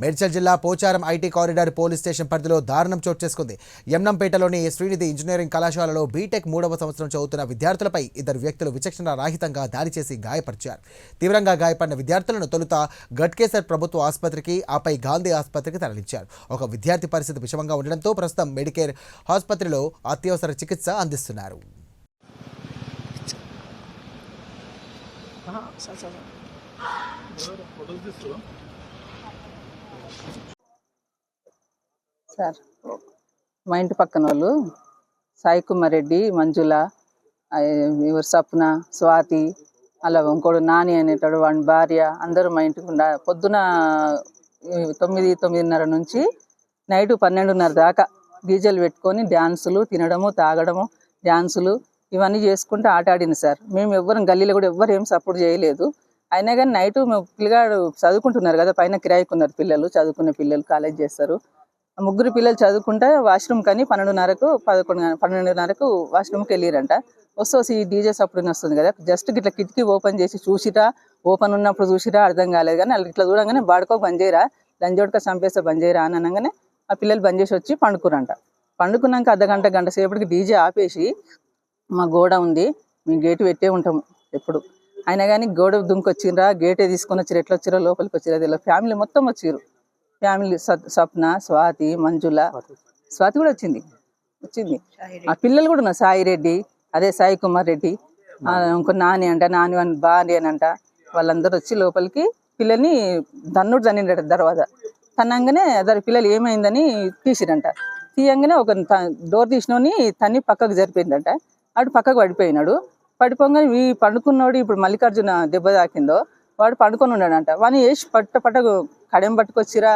మేడ్చల్ జిల్లా Pocharam IT corridor police station పరిధిలో దారుణం చోటు చేసుకుంది. యమ్నంపేటలోని శ్రీనిధి ఇంజనీరింగ్ కళాశాలలో బీటెక్ మూడవ సంవత్సరం చదువుతున్న విద్యార్థులపై ఇద్దరు వ్యక్తులు విచక్షణ రాహితంగా దాడి చేసి గాయపరిచారు. తీవ్రంగా గాయపడిన విద్యార్థులను తొలుత గట్కేసర్ ప్రభుత్వ ఆసుపత్రికి ఆపై గాంధీ ఆసుపత్రికి తరలించారు. ఒక విద్యార్థి పరిస్థితి విషమంగా ఉండడంతో ప్రస్తుతం మెడికేర్ ఆసుపత్రిలో అత్యవసర చికిత్స అందిస్తున్నారు. సార్. సార్ మా ఇంటి పక్కన వాళ్ళు సాయి కుమార్ రెడ్డి మంజుల ఎవరు సప్న స్వాతి అలా ఇంకోడు నాని అనేటాడు వాడి భార్య అందరూ మా ఇంటికి ఉండ పొద్దున తొమ్మిది తొమ్మిదిన్నర నుంచి నైట్ పన్నెండున్నర దాకా డీజల్ పెట్టుకొని డ్యాన్సులు తినడము తాగడము డ్యాన్సులు ఇవన్నీ చేసుకుంటూ ఆట ఆడింది సార్. మేము ఎవ్వరం గల్లీలో కూడా ఎవ్వరు ఏం సపోర్ట్ చేయలేదు. అయినా కానీ నైట్ మేము పిల్లగాడు చదువుకుంటున్నారు కదా పైన కిరాయికున్నారు పిల్లలు చదువుకునే పిల్లలు కాలేజ్ చేస్తారు. ముగ్గురు పిల్లలు చదువుకుంటే వాష్రూమ్ కానీ పన్నెండున్నరకు పదకొండు గం- పన్నెండున్నరకు వాష్రూమ్కి వెళ్ళిరంట. వస్తే వస్తే ఈ డీజే సప్పుడు వస్తుంది కదా జస్ట్ ఇట్లా కిటికీ ఓపెన్ చేసి చూసిరా ఓపెన్ ఉన్నప్పుడు చూసిరా అర్థం కాలేదు కానీ వాళ్ళు ఇట్లా చూడంగానే బాడుకో బంద్ చేయరా లంజోడక చంపేస్తే బంద్ చేయరా అని అనగానే ఆ పిల్లలు బంద్ చేసి వచ్చి పండుకురంట. పండుకున్నాక అర్ధ గంట గంట సేపటికి డీజే ఆపేసి మా గోడ ఉంది మేము గేటు పెట్టే ఉంటాము ఎప్పుడు. అయినా కానీ గోడ దుంకొచ్చిర్రా గేటే తీసుకొని వచ్చారు ఎట్లా వచ్చిరో లోపలికి వచ్చిరో తెలియదు ఫ్యామిలీ మొత్తం వచ్చిర్రు. ఫ్యామిలీ స్వప్న స్వాతి మంజుల స్వాతి కూడా వచ్చింది. వచ్చింది. ఆ పిల్లలు కూడా ఉన్నారు. సాయి రెడ్డి అదే సాయి కుమార్ రెడ్డి ఇంకో నాని అంట నాని అని భార్య అని అంట. వాళ్ళందరూ వచ్చి లోపలికి పిల్లల్ని దన్నుడు దన్నిండట దర్వాజ. తనంగానే అదర్ పిల్లలు ఏమైందని తీసిరంట. తీయంగానే ఒక డోర్ తీసినోని తన్ని పక్కకు జరిపోయిందంట వాడు పక్కకు పడిపోయినాడు. పడిపోగానే ఈ పండుకున్నోడు ఇప్పుడు మల్లికార్జున దెబ్బ తాకిందో వాడు పండుకొని ఉన్నాడంట. వాడిని వేసి పట్ట పట్టకు కడెం పట్టుకొచ్చిరా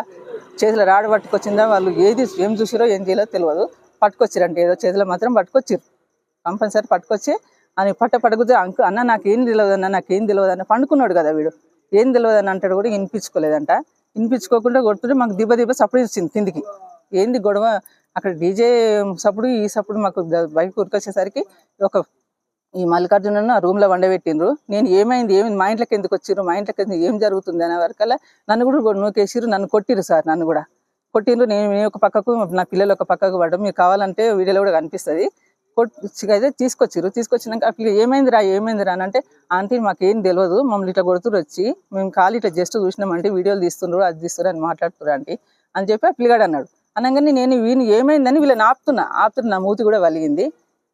చేతిలో రాడు పట్టుకొచ్చిందా వాళ్ళు ఏది ఏం చూసిరో ఏం చేయాలో తెలియదు పట్టుకొచ్చిరంట ఏదో చేతిలో మాత్రం పట్టుకొచ్చిర్రు. కంపల్సరీ పట్టుకొచ్చి అని పట్ట పట్టుకుతే అంకు అన్న నాకేం తెలియదు అన్న నాకేం తెలియదు అన్న పండుకున్నాడు కదా వీడు. ఏం తెలియదు అని అంటాడు కూడా వినిపించుకోలేదంట. వినిపించుకోకుండా కొడుతుంటే మాకు దిబ్బ దిబ్బ సప్పుడు ఇచ్చింది కిందికి. ఏంది గొడవ? అక్కడ డీజే సప్పుడు ఈ సప్పుడు మాకు బైక్ బయటకు ఉరికొచ్చేసరికి ఒక ఈ మల్లికార్జున రూమ్లో వండబెట్టిండ్రు. నేను ఏమైంది? ఏమి మా ఇంట్లోకి ఎందుకు వచ్చిర్రు? మా ఇంట్లోకి ఎందుకు? ఏం జరుగుతుంది? అనే వరకల్లా నన్ను కూడా కొ- నూకేసిర్రు. నన్ను కొట్టిరు సార్ నన్ను కూడా. కొట్టిండ్రు. నేను నేను ఒక పక్కకు నా పిల్లలు ఒక పక్కకు పడడం. మీకు కావాలంటే వీడియోలో కూడా కనిపిస్తుంది. కొట్టి అయితే తీసుకొచ్చిర్రు. తీసుకొచ్చినాక అట్లా ఏమైందిరా ఏమైందిరా అని అంటే ఆంటీ మాకేం తెలియదు మమ్మల్ని ఇట్లా కొడుతురు వచ్చి. మేము ఖాళీ ఇట్లా జస్ట్ చూసినామంటే వీడియోలు తీస్తుండ్రు. అది తీస్తున్నారు అని మాట్లాడుతున్నారు ఆంటీ. అని చెప్పి ఆ పిల్లగాడు అన్నాడు. అనగానే నేను వీని ఏమైందని వీళ్ళని ఆపుతున్నా. ఆపుతున్నా నా మూతి కూడా వలిగింది.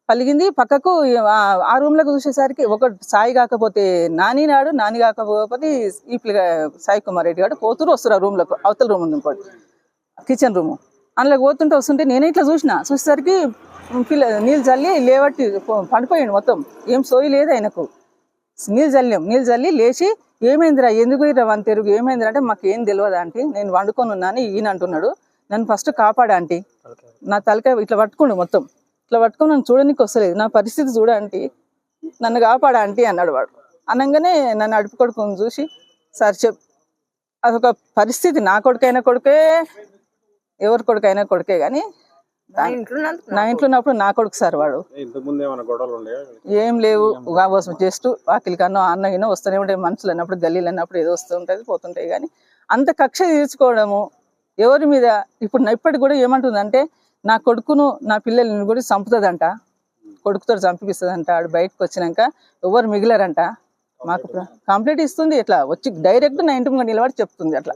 పలిగింది. పక్కకు ఆ- ఆ రూమ్లోకి చూసేసరికి ఒక సాయి కాకపోతే నాని నాడు నాని కాకపోతే ఈ పిల్ల సాయి కుమార్ రెడ్డి గారు పోతురు వస్తారు ఆ రూమ్లోకి. అవతల రూమ్ ఉంది ఇంకోటి. Kitchen room. అందులోకి పోతుంటే వస్తుంటే నేనే ఇట్లా చూసిన. చూసేసరికి పిల్ల నీళ్ళు చల్లి లేవట్టి పడిపోయాడు మొత్తం. ఏం సోయి లేదు ఆయనకు. నీళ్ళు చల్లాం నీళ్ళు చల్లి లేచి ఏమైందిరా? ఎందుకు వన్ తెరుగు? ఏమైందిరా? అంటే మాకు ఏం తెలియదు ఆంటీ. నేను వండుకొని ఉన్నాను. ఈయన అంటున్నాడు. నన్ను ఫస్ట్ కాపాడు ఆంటీ. నా తలకాయ ఇట్లా పట్టుకోండు మొత్తం. ఇట్లా పట్టుకొని నన్ను చూడడానికి వస్తలేదు. నా పరిస్థితి చూడ ఆంటీ. నన్ను కాపాడు ఆంటీ అన్నాడు వాడు. అనగానే నన్ను అడుపు కొడుకుని చూసి సార్ చెప్ అదొక పరిస్థితి. నా కొడుకైనా కొడుకే ఎవరి కొడుకైనా కొడుకే కానీ నా ఇంట్లో ఉన్నప్పుడు నా కొడుకు సార్ వాడు. ఏం లేవు. జస్ట్ వాకిలి కన్నా అన్న గిన్నో వస్తూనే ఉంటాయి. మనుషులు అన్నప్పుడు గల్లీలు అన్నప్పుడు ఏదో వస్తూ ఉంటుంది పోతుంటాయి కానీ అంత కక్ష తీర్చుకోవడము ఎవరి మీద? ఇప్పుడు నా- ఇప్పటికి కూడా ఏమంటుందంటే నా కొడుకును నా పిల్లల్ని కూడా చంపుతుందంట. కొడుకుతో చంపిస్తుందంట ఆడు బయటకు వచ్చినాక ఎవరు మిగిలారంట? మాకు కంప్లీట్ ఇస్తుంది. ఇట్లా వచ్చి డైరెక్ట్ నా ఇంటి ముందు నిలబడి చెప్తుంది అట్లా.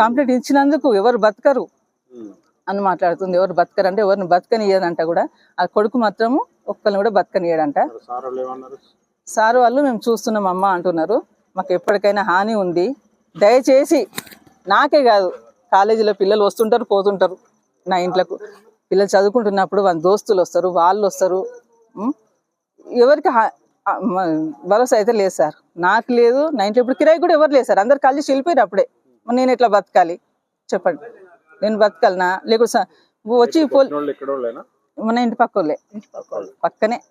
కంప్లీట్ ఇచ్చినందుకు. ఎవరు బతకరు అని మాట్లాడుతుంది. ఎవరు బతకరు అంటే ఎవరిని బతకనియదంట కూడా. ఆ కొడుకు మాత్రము ఒక్కరిని కూడా ఏమన్నారు? సార్ వాళ్ళు మేము చూస్తున్నాం అమ్మ అంటున్నారు. మాకు ఎప్పటికైనా హాని ఉంది. దయచేసి నాకే కాదు. కాలేజీలో పిల్లలు వస్తుంటారు పోతుంటారు. నా ఇంట్లోకి. పిల్లలు చదువుకుంటున్నప్పుడు వాళ్ళ దోస్తులు వస్తారు వాళ్ళు వస్తారు? ఎవరికి భరోసా అయితే లేదు సార్. నాకు లేదు నా ఇంట్లో ఇప్పుడు కిరాయి కూడా ఎవరు లేదు సార్. అందరు కలిసి వెళ్ళిపోయారు అప్పుడే. నేను ఎట్లా బతకాలి? చెప్పండి. నేను బతకాలనా? స- వచ్చి మన ఇంటి పక్కోళ్ళే. పక్కనే.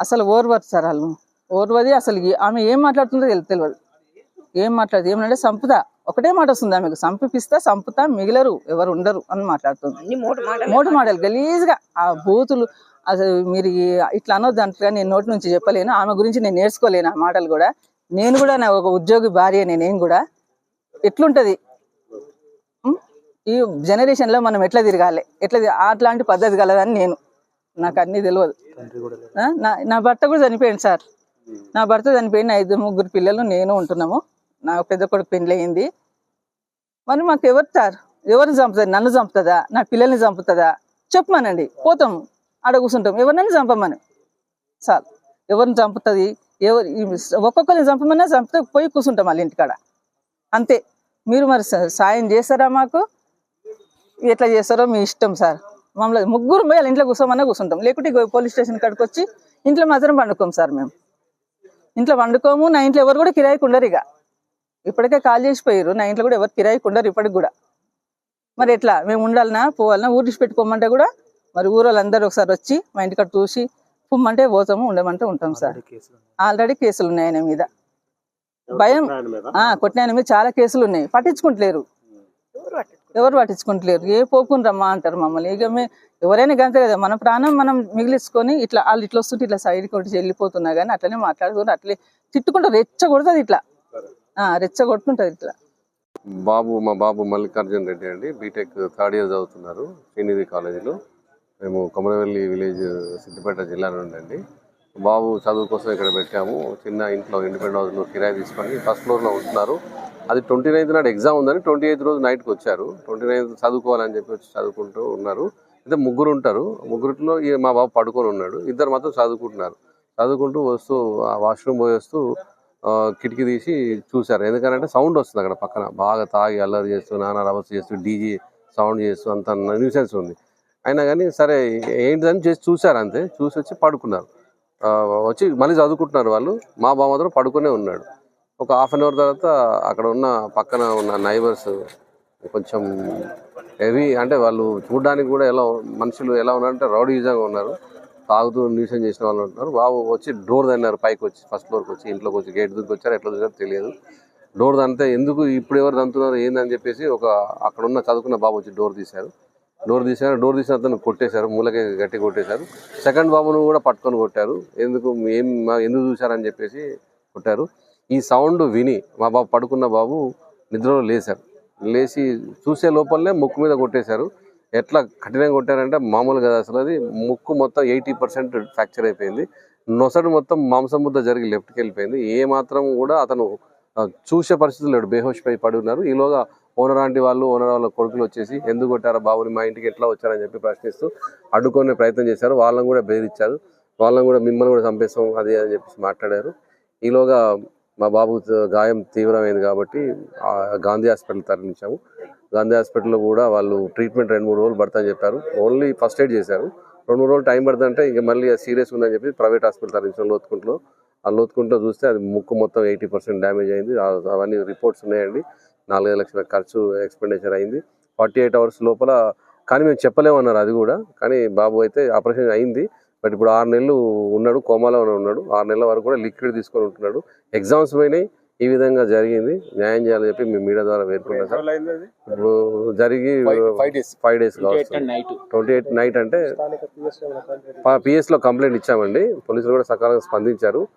అసలు ఓర్వరు సార్ వాళ్ళు. ఓర్వది అసలు ఆమె ఏం మాట్లాడుతుందో తెలి- తెలియదు ఏం మాట్లాడుతుంది ఏమనంటే సంపుతా. ఒకటే మాట వస్తుంది ఆమెకు. సంపిపిస్తా సంపుతా మిగిలరు. ఎవరు ఉండరు అని మాట్లాడుతుంది. మోటు మాటలు. గలీజ్గా. ఆ బూతులు అసలు మీరు ఇట్లా అనొద్దు అంటారు నేను నోటి నుంచి చెప్పలేను. ఆమె గురించి నేను నేర్చుకోలేను ఆ మాటలు కూడా. నేను కూడా నా ఒక ఉద్యోగి భార్య నేనేం కూడా. ఎట్లుంటది? ఈ జనరేషన్లో మనం ఎట్లా తిరగాలి? ఎట్లా అట్లాంటి పద్ధతి కలదని నేను. నాకు అన్నీ తెలియదు నా భర్త కూడా చనిపోయింది సార్. నా భర్త చనిపోయిన ఐదు ముగ్గురు పిల్లలు నేను ఉంటున్నాము. నా పెద్ద కొడుకు పెళ్ళి అయింది. మరి మాకు ఎవరు సార్ ఎవరిని చంపుతుంది నన్ను చంపుతుందా? నా పిల్లల్ని చంపుతుందా? చెప్పమనండి. పోతాం. ఆడ కూర్చుంటాం. ఎవరినైనా చంపమని. చాలు. ఎవరిని చంపుతుంది? ఎవరు ఒక్కొక్కరిని చంపమన్నా చంపితే పోయి కూర్చుంటాం వాళ్ళ ఇంటికాడ. అంతే. మీరు మరి సాయం చేస్తారా మాకు? ఎట్లా చేస్తారో మీ ఇష్టం సార్. మమ్మల్ని ముగ్గురు పోయి ఇంట్లో కూర్చోమన్నా కూర్చుంటాం. లేకుంటే పోలీస్ స్టేషన్ కాడికి వచ్చి ఇంట్లో మాత్రం పండుకోం సార్ మేము. ఇంట్లో వండుకోము నా ఇంట్లో ఎవరు కూడా కిరాయికి ఉండరు ఇక ఇప్పటికే కాల్ చేసిపోయారు నా ఇంట్లో కూడా ఎవరు కిరాయికి ఉండరు ఇప్పటికి కూడా. మరి ఎట్లా? మేము ఉండాలనా? పోవాలన్నా ఊరి పెట్టుకోమంటే కూడా మరి ఊరోళ్ళందరూ ఒకసారి వచ్చి మా ఇంటికాడ చూసి పొమ్మంటే పోతాము ఉండమంటే ఉంటాం సార్. ఆల్రెడీ కేసులు ఉన్నాయి. ఆయన మీద. భయం. కొట్టిన ఆయన మీద? చాలా కేసులు ఉన్నాయి. పట్టించుకుంటలేరు. ఎవరు పట్టించుకుంటలేరు? ఏ పోకుని రమ్మా అంటారు మమ్మల్ని. ఇక మే ఎవరైనా గంతే కదా. మన ప్రాణం మనం మిగిలించుకొని ఇట్లా వాళ్ళు ఇట్లా వస్తుంటే ఇట్లా సైడ్ కొట్టి వెళ్ళిపోతున్నా కానీ అట్లనే మాట్లాడుకుంటూ అట్లే తిట్టుకుంటూ రెచ్చ కొడుతుంది ఇట్లా ఆ, రెచ్చ ఇట్లా. బాబు మా బాబు మల్లికార్జున్ రెడ్డి అండి. బీటెక్ థర్డ్ ఇయర్ చదువుతున్నారు శ్రీనిధి కాలేజీలో. మేము కొమరవెల్లి విలేజ్ సిద్దిపేట జిల్లా నుండి అండి బాబు చదువు కోసం ఇక్కడ పెట్టాము. చిన్న ఇంట్లో ఇండిపెండెంట్ హౌస్లో కిరాయి తీసుకొని ఫస్ట్ ఫ్లోర్లో ఉంటున్నారు. అది ట్వంటీ నైన్త్ నాడు ఎగ్జామ్ ఉందని ట్వంటీ ఎయిత్ రోజు నైట్కి వచ్చారు. ట్వంటీ నైన్త్ చదువుకోవాలని చెప్పి వచ్చి చదువుకుంటూ ఉన్నారు. అయితే ముగ్గురు ఉంటారు. ముగ్గురిలో మా బాబు పడుకొని ఉన్నాడు. ఇద్దరు మాత్రం చదువుకుంటున్నారు. చదువుకుంటూ వస్తూ ఆ వాష్రూమ్ పోయి వస్తూ కిటికీ తీసి చూశారు. ఎందుకంటే సౌండ్ వస్తుంది అక్కడ పక్కన. బాగా తాగి అల్లరి చేస్తూ నానా రవస్ చేస్తూ డీజే సౌండ్ చేస్తూ అంత న్యూసెన్స్ ఉంది. అయినా కానీ సరే ఏంటిదని చేసి చూశారు అంతే. చూసి వచ్చి పడుకున్నారు. వచ్చి మళ్ళీ చదువుకుంటున్నారు వాళ్ళు. మా బావ మాత్రం పడుకునే ఉన్నాడు. ఒక హాఫ్ అన్ అవర్ తర్వాత అక్కడ ఉన్న పక్కన ఉన్న నైబర్స్ కొంచెం హెవీ అంటే వాళ్ళు చూడడానికి కూడా ఎలా మనుషులు ఎలా ఉన్నారంటే రౌడీజంగా ఉన్నారు. తాగుతూ న్యూసెన్స్ చేసిన వాళ్ళు ఉంటున్నారు. బాబు వచ్చి డోర్ తన్నారు పైకి వచ్చి ఫస్ట్ ఫ్లోర్కి వచ్చి ఇంట్లోకి వచ్చి గేట్ దగ్గరికి వచ్చారు ఎట్లా చూసారో తెలియదు. డోర్ దంతే ఎందుకు ఇప్పుడు ఎవరు దంతున్నారు ఏందని చెప్పేసి ఒక అక్కడ ఉన్న చదువుకున్న బాబు వచ్చి డోర్ తీశారు. డోర్ తీశారు డోర్ తీసిన అతను కొట్టేశారు మూలకి గట్టి కొట్టేశారు. సెకండ్ బాబును కూడా పట్టుకొని కొట్టారు. ఎందుకు ఏం ఎందుకు చూశారని చెప్పేసి కొట్టారు. ఈ సౌండ్ విని మా బాబు పడుకున్న బాబు నిద్రలో లేశారు. లేచి చూసే లోపలనే ముక్కు మీద కొట్టేశారు. ఎట్లా కఠినంగా కొట్టారంటే మామూలు కదా అసలు అది. ముక్కు మొత్తం ఎయిటీ పర్సెంట్ ఫ్రాక్చర్ అయిపోయింది. నొసడు మొత్తం మాంసం ముద్ద జరిగి లెఫ్ట్కి వెళ్ళిపోయింది. ఏ మాత్రం కూడా అతను చూసే పరిస్థితి లేడు. బేహోష్ పై పడి ఉన్నారు. ఈలోగా ఓనర్ ఆంటీ వాళ్ళు ఓనర్ వాళ్ళ కొడుకులు వచ్చేసి ఎందుకు కొట్టారా బాబుని? మా ఇంటికి ఎట్లా వచ్చారని చెప్పి ప్రశ్నిస్తూ అడ్డుకునే ప్రయత్నం చేశారు. వాళ్ళని కూడా బెదిరించారు. వాళ్ళని కూడా మిమ్మల్ని కూడా చంపేస్తాం అది అని చెప్పేసి మాట్లాడారు. ఈలోగా మా బాబు గాయం తీవ్రమైంది కాబట్టి గాంధీ హాస్పిటల్ తరలించాము. గాంధీ హాస్పిటల్లో కూడా వాళ్ళు ట్రీట్మెంట్ రెండు మూడు రోజులు పడతాయని చెప్పారు. ఓన్లీ ఫస్ట్ ఎయిడ్ చేశారు. రెండు మూడు రోజులు టైం పడుతుందంటే ఇక మళ్ళీ సీరియస్ ఉందని చెప్పి ప్రైవేట్ హాస్పిటల్ తరలించాం లోతుకుంట్లో. ఆ లోతుకుంట్లో చూస్తే అది ముక్కు మొత్తం ఎయిటీ పర్సెంట్ డ్యామేజ్ అయింది. అవన్నీ రిపోర్ట్స్ ఉన్నాయండి. నాలుగైదు లక్షల ఖర్చు ఎక్స్పెండిచర్ అయింది. ఫార్టీ ఎయిట్ అవర్స్ లోపల కానీ మేము చెప్పలేమన్నారు అది కూడా. కానీ బాబు అయితే ఆపరేషన్ అయింది. బట్ ఇప్పుడు ఆరు నెలలు ఉన్నాడు కోమాలో ఉన్నాడు. ఆరు నెలల వరకు కూడా లిక్విడ్ తీసుకొని ఉంటున్నాడు. ఎగ్జామ్స్ పోయినాయి. ఈ విధంగా జరిగింది. న్యాయం చేయాలని చెప్పి మేము మీడియా ద్వారా వేడుకుంటాం సార్? ఇప్పుడు జరిగి five days. Twenty eight night. అంటే స్థానిక PS లో ఉన్న కంప్లైంట్ పిఎస్లో కంప్లైంట్ ఇచ్చామండి. పోలీసులు కూడా సకాలంగా స్పందించారు.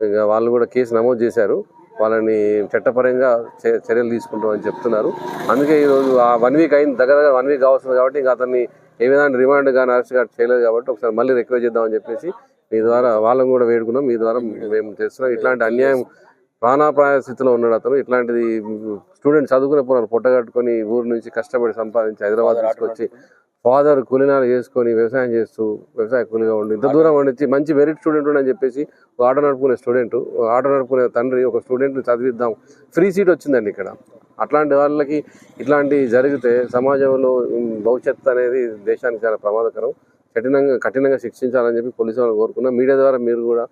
ఇక వాళ్ళు కూడా కేసు నమోదు చేశారు. వాళ్ళని చట్టపరంగా చే- చర్యలు తీసుకుంటామని చెప్తున్నారు. అందుకే ఈరోజు ఆ వన్ వీక్ అయింది. దగ్గర దగ్గర వన్ వీక్ కావస్తుంది కాబట్టి ఇంకా అతన్ని ఏ విధంగా రిమాండ్ కానీ అరెస్ట్ కానీ చేయలేదు కాబట్టి ఒకసారి మళ్ళీ రిక్వెస్ట్ చేద్దామని చెప్పేసి మీ ద్వారా వాళ్ళని కూడా వేడుకున్నాం. మీ ద్వారా మేము చేస్తున్నాం. ఇట్లాంటి అన్యాయం ప్రాణాపాయ స్థితిలో ఉన్నాడు అతను. ఇట్లాంటిది స్టూడెంట్ చదువుకునే పోనారు పొట్టగట్టుకొని ఊరు నుంచి కష్టపడి సంపాదించి హైదరాబాద్ తీసుకొచ్చి ఫాదర్ కూలినాలు చేసుకొని వ్యవసాయం చేస్తూ వ్యవసాయ కూలిగా ఉండి ఇంత దూరం వండించి మంచి మెరిట్ స్టూడెంట్ అని చెప్పేసి ఒక ఆటో నడుపుకునే స్టూడెంట్ ఆటో నడుపుకునే తండ్రి ఒక స్టూడెంట్ చదివిద్దాం. ఫ్రీ సీట్ వచ్చిందండి ఇక్కడ. అట్లాంటి వాళ్ళకి ఇట్లాంటి జరిగితే సమాజంలో భవిష్యత్తు అనేది దేశానికి చాలా ప్రమాదకరం. కఠినంగా కఠినంగా శిక్షించాలని చెప్పి పోలీసు వాళ్ళని కోరుకున్నాం మీడియా ద్వారా మీరు కూడా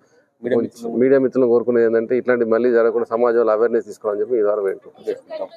మీడియా మిత్రులను కోరుకునేది ఏంటంటే ఇట్లాంటి మళ్ళీ జరగకుండా సమాజంలో అవేర్నెస్ తీసుకోవాలని చెప్పి ఈ ద్వారా వేడుకుంటున్నాం.